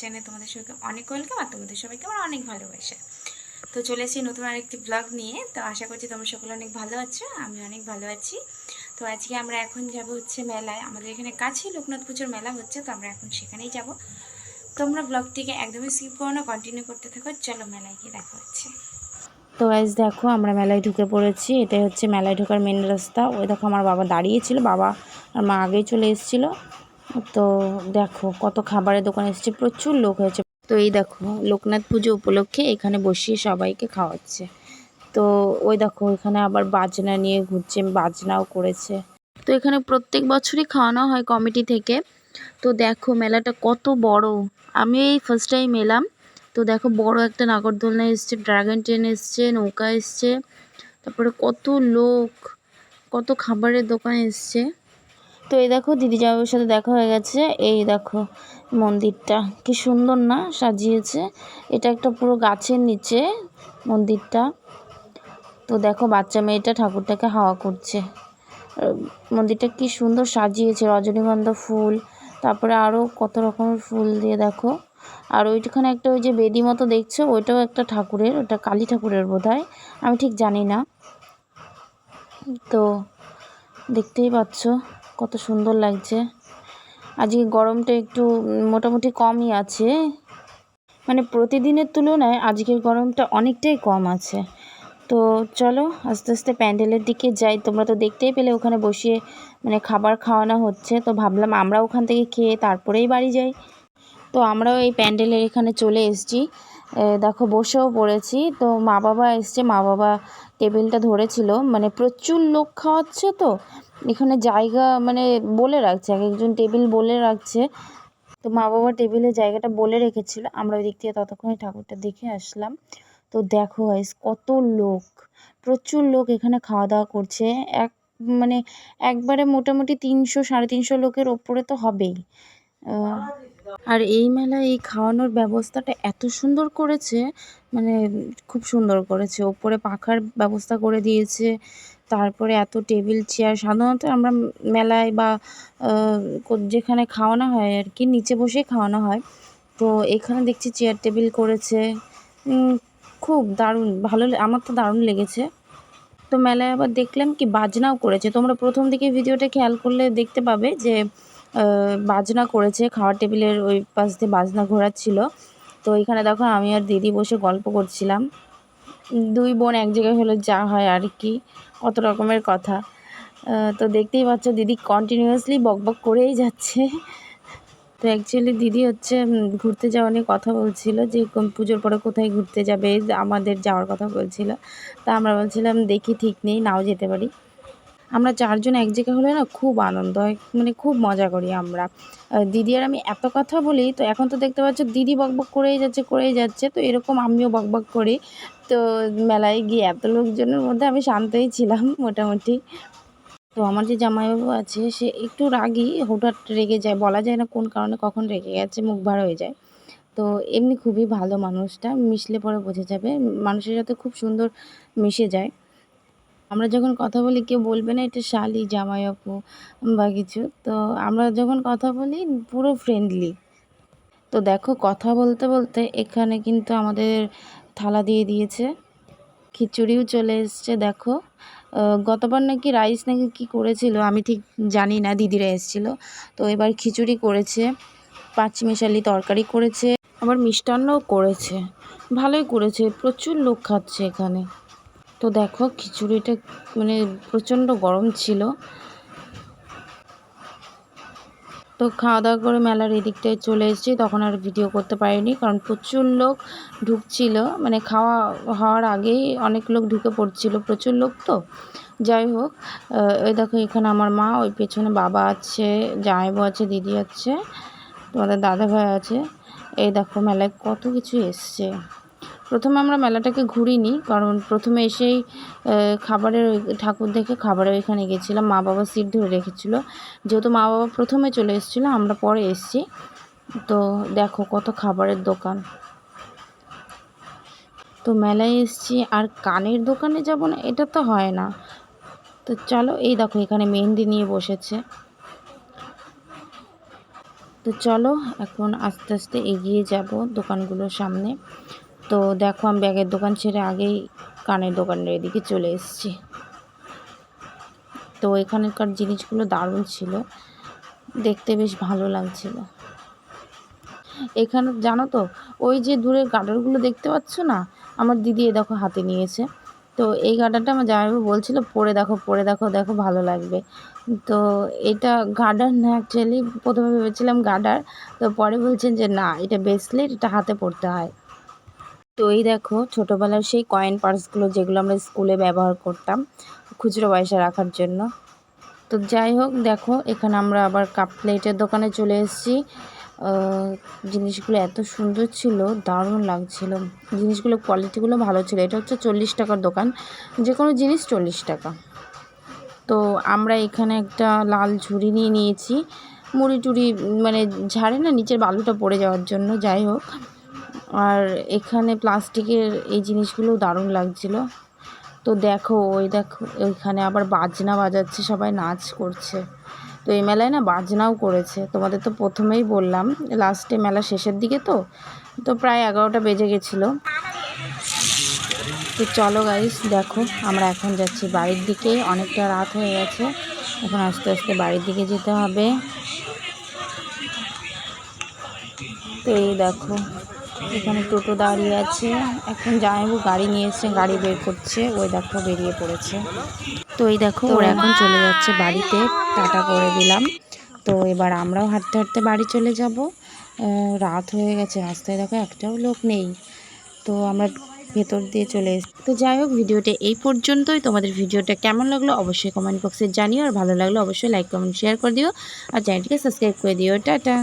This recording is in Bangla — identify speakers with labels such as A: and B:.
A: চ্যানেলে তোমাদের সবাইকে অনেক ওয়েলকাম আর তোমাদের সবাইকে আমার অনেক ভালোবাসা। তো চলে এসেছি নতুন আরেকটি ব্লগ নিয়ে। তো আশা করছি তোমরা সকলে অনেক ভালো আছো, আমি অনেক ভালো আছি। তো আজকে আমরা এখন যাব হচ্ছে মেলায়। আমাদের এখানে কাছেই লোকনাথ পুজোর মেলা হচ্ছে, তো আমরা এখন সেখানেই যাব। তোমরা ব্লগটিকে একদমই স্কিপ করো না কন্টিনিউ করতে থাকো। চলো মেলায় গিয়ে দেখা হচ্ছে। তো গাইজ দেখো, আমরা মেলায় ঢুকে পড়েছি। এটাই হচ্ছে মেলায় ঢোকার মেন রাস্তা। ওই দেখো, আমার বাবা দাঁড়িয়েছিল বাবা আর মা আগেই চলে এসেছিল। তো দেখো কত খাবারের দোকান এসেছে, প্রচুর লোক হয়েছে। তো এই দেখো, লোকনাথ পুজো উপলক্ষে এখানে বসিয়ে সবাইকে খাওয়াচ্ছে। তো ওই দেখো, এখানে আবার বাজনা নিয়ে ঘুরছে, বাজনাও করেছে। তো এখানে প্রত্যেক বছরই খাওয়ানো হয় কমিটি থেকে। তো দেখো মেলাটা কত বড়। আমি এই ফার্স্ট টাইম এলাম। তো দেখো বড় একটা নাগরদোলনা এসছে ড্রাগন ট্রেন এসছে, নৌকা এসছে। তারপরে কত লোক, কত খাবারের দোকান এসছে। তো এই দেখো দিদি জামাইয়ের সাথে দেখা হয়ে গেছে। এই দেখো মন্দিরটা। কি সুন্দর না সাজিয়েছে। এটা একটা পুরো গাছের নিচে মন্দিরটা। তো দেখো বাচ্চা মেয়েটা ঠাকুরটাকে হাওয়া করছে। মন্দিরটা কি সুন্দর সাজিয়েছে। রজনীগন্ধা ফুল, তারপরে আরও কত রকমের ফুল দিয়ে দেখো। আর ওইখানে একটা ওই যে বেদি মতো দেখছ, ওইটাও একটা ঠাকুরের, ওটা কালী ঠাকুরের বোধ আমি ঠিক জানি না। তো দেখতেই পাচ্ছ। কত সুন্দর লাগছে। আজকে গরমটা একটু মোটামুটি কমই আছে। মানে প্রতিদিনের তুলনায় আজকের গরমটা অনেকটাই কম আছে। তো চলো আস্তে আস্তে প্যান্ডেলের দিকে যাই। তোমরা তো দেখতেই পেলে ওখানে বসিয়ে মানে খাবার খাওয়ানো হচ্ছে। তো ভাবলাম আমরা ওখান থেকে খেয়ে তারপরেই বাড়ি যাই। তো আমরাও এই প্যান্ডেলের এখানে চলে এসেছি। দেখো, বসেও পড়েছি। তো মা বাবা এসছে। মা বাবা টেবিলটা ধরেছিল। মানে প্রচুর লোক খাওয়াচ্ছে তো। এখানে জায়গা মানে বলে রাখছে, এক একজন টেবিল বলে রাখছে। তো মা বাবা টেবিলে জায়গাটা বলে রেখেছিল। আমরা ওই দিক থেকে ততক্ষণে ঠাকুরটা দেখে আসলাম। তো দেখো গাইস কত লোক। প্রচুর লোক এখানে খাওয়া দাওয়া করছে। এক মানে একবারে মোটামুটি তিনশো, সাড়ে তিনশো লোকের ওপরে তো হবেই। আর এই মেলায় এই খাওয়ানোর ব্যবস্থাটা এত সুন্দর করেছে মানে খুব সুন্দর করেছে। ওপরে পাখার ব্যবস্থা করে দিয়েছে, তারপরে এত টেবিল, চেয়ার, সাধারণত আমরা মেলায় বা যেখানে খাওয়ানো হয় আর কি, নিচে বসেই খাওয়ানো হয়। তো এখানে দেখছি চেয়ার, টেবিল করেছে। খুব দারুণ, ভালো আমার তো দারুণ লেগেছে। তো মেলায় আবার দেখলাম কি বাজনাও করেছে। তোমরা প্রথম দিকে ভিডিওটা খেয়াল করলে দেখতে পাবে যে বাজনা করেছে, খাওয়ার টেবিলের ওই পাশ দিয়ে বাজনা ঘোরাচ্ছিল। তো এখানে দেখো আমি আর দিদি বসে গল্প করছিলাম। দুই বোন এক জায়গায় হলে যা হয় আর কি, কত রকমের কথা। তো দেখতেই পাচ্ছ দিদি কন্টিনিউয়াসলি বকবক করেই যাচ্ছে। তো অ্যাকচুয়ালি দিদি হচ্ছে ঘুরতে যাওয়া নিয়ে কথা বলছিল যে পুজোর পরে কোথায় ঘুরতে যাবে? আমাদের যাওয়ার কথা বলছিল। তা আমরা বলছিলাম, দেখি ঠিক নেই, নাও যেতে পারি। আমরা চারজন এক জায়গায় হলে না খুব আনন্দ হয় মানে খুব মজা করি আমরা। দিদি আর আমি এত কথা বলি, তো এখন তো দেখতে পাচ্ছ দিদি বকবক করেই যাচ্ছে করেই যাচ্ছে, তো এরকম আমিও বকবক করি। তো মেলায় গিয়ে এত লোকজনের মধ্যে আমি শান্তই ছিলাম মোটামুটি। তো আমার যে জামাইবাবু আছে, সে একটু রাগি, হঠাৎ রেগে যায়, বলা যায় না কোন কারণে কখন রেগে গেছে, মুখ ভার হয়ে যায়। তো এমনি খুবই ভালো মানুষটা, মিশলে পরে বোঝা যাবে, মানুষের সাথে খুব সুন্দর মিশে যায়। আমরা যখন কথা বলি, কেউ বলবে না এটা শালি, জামাই আপু বা কিছু। তো আমরা যখন কথা বলি, পুরো ফ্রেন্ডলি তো দেখো, কথা বলতে বলতে এখানে কিন্তু আমাদের থালা দিয়ে দিয়েছে। খিচুড়িও চলে এসছে, দেখো। গতবার নাকি রাইস নাকি কি করেছিল, আমি ঠিক জানি না, দিদিরা এসেছিল। তো এবার খিচুড়ি করেছে, পাঁচমিশালি তরকারি করেছে, আবার মিষ্টান্নও করেছে। ভালোই করেছে, প্রচুর লোক খাচ্ছে এখানে। তো দেখো খিচুড়িটা মানে প্রচণ্ড গরম ছিল। তো খাওয়া দাওয়া করে মেলার এদিকটায় চলে এসেছি, তখন আর ভিডিও করতে পারিনি কারণ প্রচুর লোক ঢুকছিল। মানে খাওয়া হওয়ার আগেই অনেক লোক ঢুকে পড়ছিল, প্রচুর লোক তো। যাই হোক ওই দেখো এখানে আমার মা, ওই পেছনে বাবা আছে, জামাইবু আছে, দিদি আছে, তোমাদের দাদা ভাই আছে। এই দেখো মেলায় কত কিছু এসছে। প্রথমে আমরা মেলাটাকে ঘুরিনি, কারণ প্রথমে এসেই খাবারের ঠাকুর দেখে খাবারের ওইখানে গেছিলাম, মা বাবা সিট ধরে রেখেছিল। যেহেতু মা বাবা প্রথমে চলে এসেছিল, আমরা পরে এসছি। তো দেখো কত খাবারের দোকান। তো মেলায় এসছি, আর কানের দোকানে যাব না, এটা তো হয় না। তো চলো, এই দেখো এখানে মেহেন্দি নিয়ে বসেছে। তো চলো, এখন আস্তে আস্তে এগিয়ে যাব দোকানগুলোর সামনে। তো দেখো আমি ব্যাগের দোকান ছেড়ে আগেই কানের দোকানের এদিকে চলে এসেছি। তো এখানকার জিনিসগুলো দারুণ ছিল। দেখতে বেশ ভালো লাগছিল। এখানে জানো তো, ওই যে দূরের গার্ডারগুলো দেখতে পাচ্ছ না? আমার দিদি এ দেখো হাতে নিয়েছে। তো এই গার্ডারটা আমার জামাইবাবু বলছিল, পরে দেখো পরে দেখো দেখো, ভালো লাগবে। তো এটা গার্ডার না অ্যাকচুয়ালি প্রথমে ভেবেছিলাম গার্ডার। তো পরে বলছেন যে, না, এটা ব্রেসলেট এটা হাতে পড়তে হয়। তো এই দেখো, ছোটোবেলার সেই কয়েন পার্সগুলো যেগুলো আমরা স্কুলে ব্যবহার করতাম, খুচরো পয়সা রাখার জন্য। তো যাই হোক, দেখো, এখানে আমরা আবার কাপ প্লেটের দোকানে চলে এসেছি। জিনিসগুলো এত সুন্দর ছিল, দারুণ লাগছিল। জিনিসগুলো কোয়ালিটিগুলো ভালো ছিল। এটা হচ্ছে চল্লিশ টাকার দোকান। যে কোনো জিনিস চল্লিশ টাকা। তো আমরা এখানে একটা লাল ঝুড়ি নিয়ে নিয়েছি। মুড়ি টুড়ি মানে ঝাড়ে না, নিচের বালুটা পড়ে যাওয়ার জন্য। যাই হোক। আর এখানে প্লাস্টিকের এই জিনিসগুলো দারুণ লাগছিল। তো দেখো, ওই দেখো ওইখানে আবার বাজনা বাজাচ্ছে, সবাই নাচ করছে। তো এই মেলায় না বাজনাও করেছে। তোমাদের তো প্রথমেই বললাম লাস্টে মেলা শেষের দিকে তো তো প্রায় এগারোটা বেজে গেছিল। তো চলো গাইস দেখো, আমরা এখন যাচ্ছি বাড়ির দিকে, অনেকটা রাত হয়ে গেছে। এখন আস্তে আস্তে বাড়ির দিকে যেতে হবে। তো এই দেখো এখানে টোটো দাঁড়িয়ে আছে। এখন জামাইবু গাড়ি নিয়ে এসছে গাড়ি বের করছে। ওই দেখো বেরিয়ে পড়েছে। তো এই দেখো, ওরা এখন চলে যাচ্ছে বাড়িতে, টাটা করে দিলাম। তো এবার আমরাও হাঁটতে হাঁটতে বাড়ি চলে যাব। রাত হয়ে গেছে, রাস্তায় দেখো একটাও লোক নেই। তো আমরা ভেতর দিয়ে চলে এসেছি। তো যাই হোক, ভিডিওটা এই পর্যন্তই। তোমাদের ভিডিওটা কেমন লাগল অবশ্যই কমেন্ট বক্সে জানিও। আর ভালো লাগল অবশ্যই লাইক কমেন্ট শেয়ার করে দিও। আর চ্যানেলটিকে সাবস্ক্রাইব করে দিও। টাটা।